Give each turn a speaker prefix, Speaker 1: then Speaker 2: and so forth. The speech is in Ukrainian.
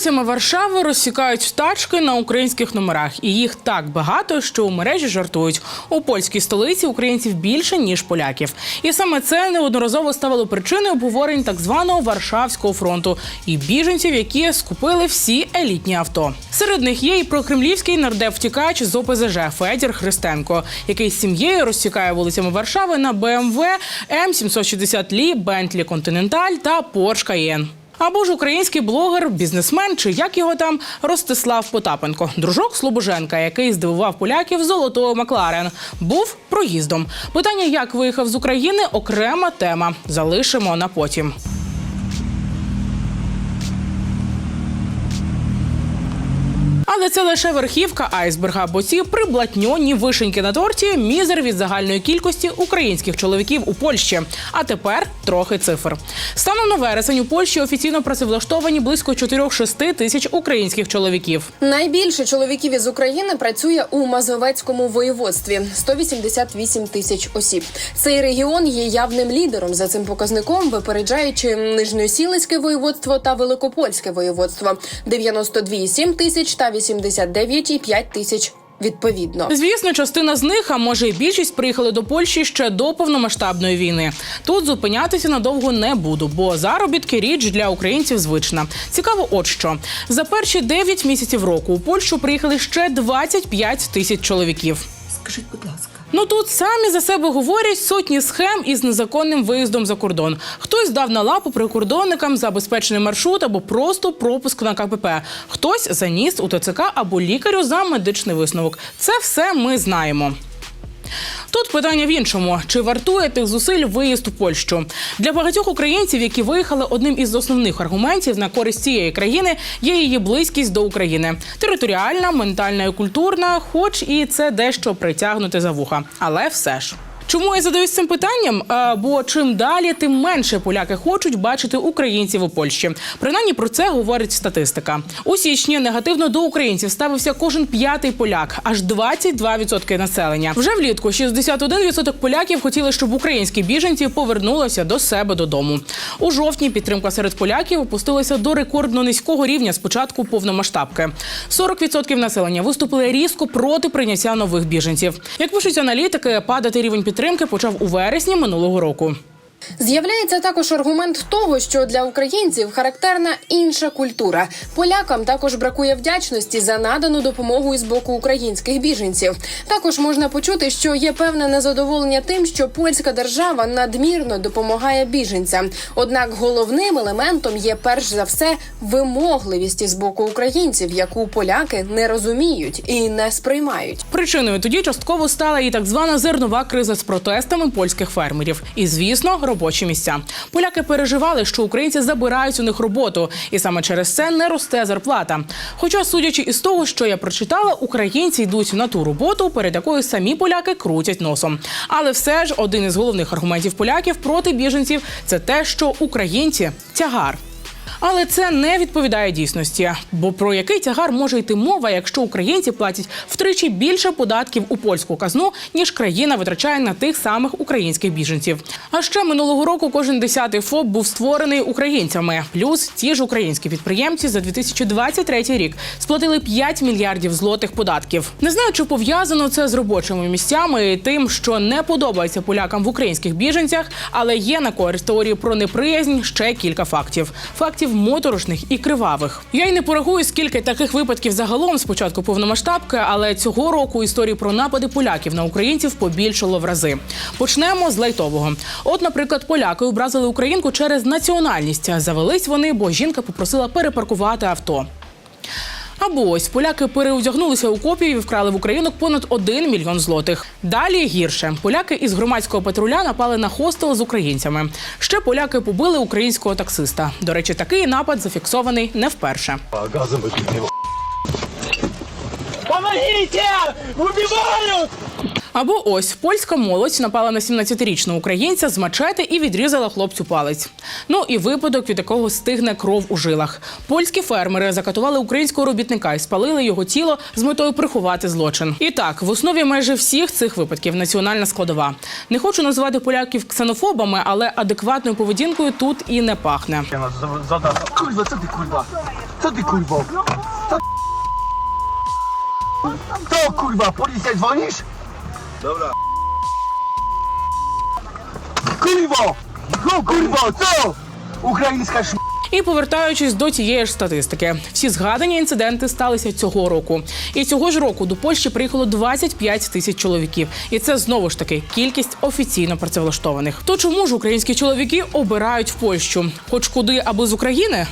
Speaker 1: Вулицями Варшави розсікають тачки на українських номерах, і їх так багато, що у мережі жартують. У польській столиці українців більше ніж поляків. І саме це неодноразово ставило причиною обговорень так званого Варшавського фронту і біженців, які скупили всі елітні авто. Серед них є і прокремлівський нардеп-втікач з ОПЗЖ Федір Христенко, який з сім'єю розсікає вулицями Варшави на БМВ М760 Лі, Бентлі Континенталь та Порш Каєн. Або ж український блогер, бізнесмен чи як його там Ростислав Потапенко, дружок Слобоженка, який здивував поляків золотою Макларен, був проїздом. Питання, як виїхав з України, окрема тема. Залишимо на потім. Це лише верхівка айсберга, бо ці приблатньоні вишеньки на торті мізер від загальної кількості українських чоловіків у Польщі. А тепер трохи цифр. Станом на вересень у Польщі офіційно працевлаштовані близько 4-6 тисяч українських чоловіків.
Speaker 2: Найбільше чоловіків із України працює у Мазовецькому воєводстві 188 тисяч осіб. Цей регіон є явним лідером за цим показником, випереджаючи Нижньосілицьке воєводство та Великопольське воєводство 92,7 тисяч та 89,5 тисяч. Відповідно,
Speaker 1: Звісно, частина з них, а може й більшість, приїхали до Польщі ще до повномасштабної війни. Тут зупинятися надовго не буду, бо заробітки річ для українців звична. Цікаво, от що за перші 9 місяців року у Польщу приїхали ще 25 тисяч чоловіків.
Speaker 3: Скажіть, будь ласка.
Speaker 1: Ну тут самі за себе говорять сотні схем із незаконним виїздом за кордон. Хтось дав на лапу прикордонникам забезпечений маршрут або просто пропуск на КПП. Хтось заніс у ТЦК або лікарю за медичний висновок. Це все ми знаємо. Тут питання в іншому: чи вартує тих зусиль виїзд у Польщу? Для багатьох українців, які виїхали, одним із основних аргументів на користь цієї країни є її близькість до України, територіальна, ментальна і культурна, хоч і це дещо притягнути за вуха, але все ж. Чому я задаюсь цим питанням? А, бо чим далі, тим менше поляки хочуть бачити українців у Польщі. Принаймні про це говорить статистика. У січні негативно до українців ставився кожен п'ятий поляк, аж 22% населення. Вже влітку 61% поляків хотіли, щоб українські біженці повернулися до себе додому. У жовтні підтримка серед поляків опустилася до рекордно низького рівня з початку повномасштабки. 40% населення виступили різко проти прийняття нових біженців. Як пишуть аналітики, падати рівень підтримки почав у вересні минулого року.
Speaker 2: З'являється також аргумент того, що для українців характерна інша культура. Полякам також бракує вдячності за надану допомогу із боку українських біженців. Також можна почути, що є певне незадоволення тим, що польська держава надмірно допомагає біженцям. Однак головним елементом є перш за все вимогливість із боку українців, яку поляки не розуміють і не сприймають.
Speaker 1: Причиною тоді частково стала і так звана зернова криза з протестами польських фермерів. І, звісно, робочі місця. Поляки переживали, що українці забирають у них роботу, і саме через це не росте зарплата. Хоча, судячи із того, що я прочитала, українці йдуть на ту роботу, перед якою самі поляки крутять носом. Але все ж один із головних аргументів поляків проти біженців це те, що українці тягар. Але це не відповідає дійсності. Бо про який тягар може йти мова, якщо українці платять втричі більше податків у польську казну, ніж країна витрачає на тих самих українських біженців. А ще минулого року кожен десятий ФОП був створений українцями. Плюс ті ж українські підприємці за 2023 рік сплатили 5 мільярдів злотих податків. Не знаю, чи пов'язано це з робочими місцями і тим, що не подобається полякам в українських біженцях, але є на користь теорії про неприязнь ще кілька фактів. Фактів моторошних і кривавих. Я й не порахую, скільки таких випадків загалом з початку повномасштабки, але цього року історії про напади поляків на українців побільшало в рази. Почнемо з лайтового. От, наприклад, поляки образили українку через національність. Завелись вони, бо жінка попросила перепаркувати авто. Або ось поляки переодягнулися у копію і вкрали в Україну понад 1 мільйон злотих. Далі гірше поляки із громадського патруля напали на хостел з українцями. Ще поляки побили українського таксиста. До речі, такий напад зафіксований не вперше.
Speaker 4: Газом.
Speaker 5: Помогите! Убивают!
Speaker 1: Або ось польська молодь напала на 17-річного українця з мачети і відрізала хлопцю палець. Ну і випадок, від якого стигне кров у жилах. Польські фермери закатували українського робітника і спалили його тіло з метою приховати злочин. І так, в основі майже всіх цих випадків національна складова. Не хочу називати поляків ксенофобами, але адекватною поведінкою тут і не пахне.
Speaker 4: Курва, це ти.
Speaker 3: Co ty kurwo? Co To kurwa, policja dzwonisz? Dobra. Kurwo! No kurwo, co? Ukraińska sz...
Speaker 1: І повертаючись до тієї ж статистики, всі згадані інциденти сталися цього року. І цього ж року до Польщі приїхало 25 тисяч чоловіків, і це знову ж таки кількість офіційно працевлаштованих. То чому ж українські чоловіки обирають в Польщу? Хоч куди аби з України?